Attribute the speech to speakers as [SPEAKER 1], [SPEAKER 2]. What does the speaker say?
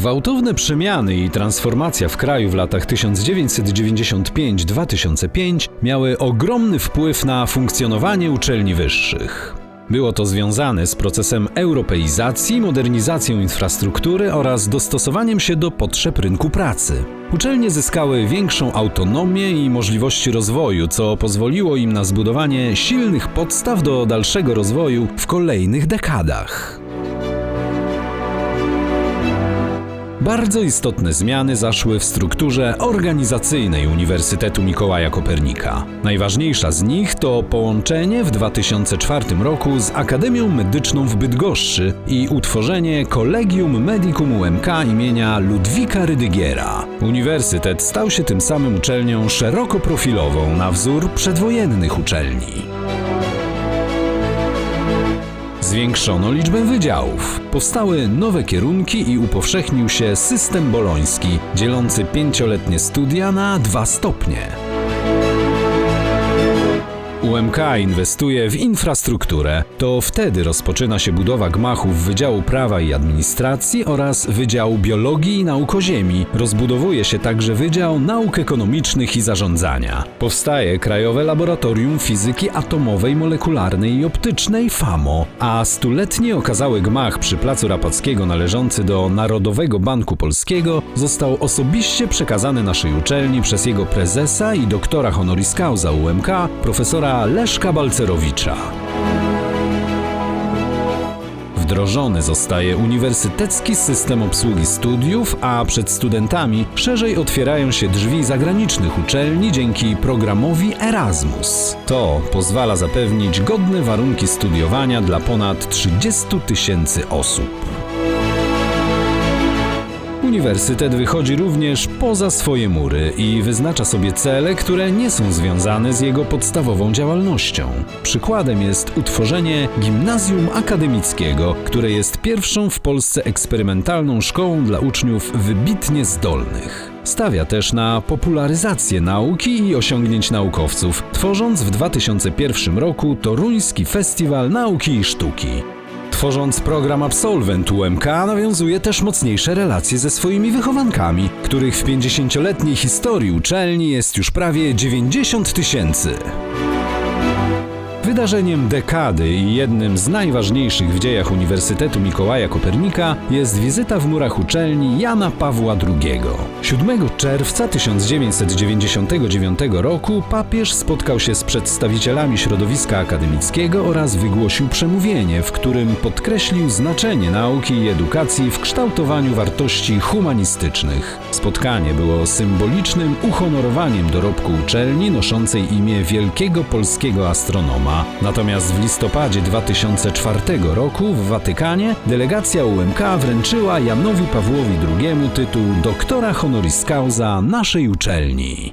[SPEAKER 1] Gwałtowne przemiany i transformacja w kraju w latach 1995-2005 miały ogromny wpływ na funkcjonowanie uczelni wyższych. Było to związane z procesem europeizacji, modernizacją infrastruktury oraz dostosowaniem się do potrzeb rynku pracy. Uczelnie zyskały większą autonomię i możliwości rozwoju, co pozwoliło im na zbudowanie silnych podstaw do dalszego rozwoju w kolejnych dekadach. Bardzo istotne zmiany zaszły w strukturze organizacyjnej Uniwersytetu Mikołaja Kopernika. Najważniejsza z nich to połączenie w 2004 roku z Akademią Medyczną w Bydgoszczy i utworzenie Collegium Medicum UMK imienia Ludwika Rydygiera. Uniwersytet stał się tym samym uczelnią szeroko profilową na wzór przedwojennych uczelni. Zwiększono liczbę wydziałów, powstały nowe kierunki i upowszechnił się system boloński, dzielący pięcioletnie studia na dwa stopnie. UMK inwestuje w infrastrukturę. To wtedy rozpoczyna się budowa gmachów Wydziału Prawa i Administracji oraz Wydziału Biologii i Nauk o Ziemi. Rozbudowuje się także Wydział Nauk Ekonomicznych i Zarządzania. Powstaje Krajowe Laboratorium Fizyki Atomowej, Molekularnej i Optycznej FAMO, a stuletni okazały gmach przy Placu Rapackiego należący do Narodowego Banku Polskiego został osobiście przekazany naszej uczelni przez jego prezesa i doktora honoris causa UMK, profesora Leszka Balcerowicza. Wdrożony zostaje uniwersytecki system obsługi studiów, a przed studentami szerzej otwierają się drzwi zagranicznych uczelni dzięki programowi Erasmus. To pozwala zapewnić godne warunki studiowania dla ponad 30 tysięcy osób. Uniwersytet wychodzi również poza swoje mury i wyznacza sobie cele, które nie są związane z jego podstawową działalnością. Przykładem jest utworzenie Gimnazjum Akademickiego, które jest pierwszą w Polsce eksperymentalną szkołą dla uczniów wybitnie zdolnych. Stawia też na popularyzację nauki i osiągnięć naukowców, tworząc w 2001 roku Toruński Festiwal Nauki i Sztuki. Tworząc program Absolwent UMK nawiązuje też mocniejsze relacje ze swoimi wychowankami, których w 50-letniej historii uczelni jest już prawie 90 tysięcy. Wydarzeniem dekady i jednym z najważniejszych w dziejach Uniwersytetu Mikołaja Kopernika jest wizyta w murach uczelni Jana Pawła II. 7 czerwca 1999 roku papież spotkał się z przedstawicielami środowiska akademickiego oraz wygłosił przemówienie, w którym podkreślił znaczenie nauki i edukacji w kształtowaniu wartości humanistycznych. Spotkanie było symbolicznym uhonorowaniem dorobku uczelni noszącej imię wielkiego polskiego astronoma. Natomiast w listopadzie 2004 roku w Watykanie delegacja UMK wręczyła Janowi Pawłowi II tytuł doktora honoris causa naszej uczelni.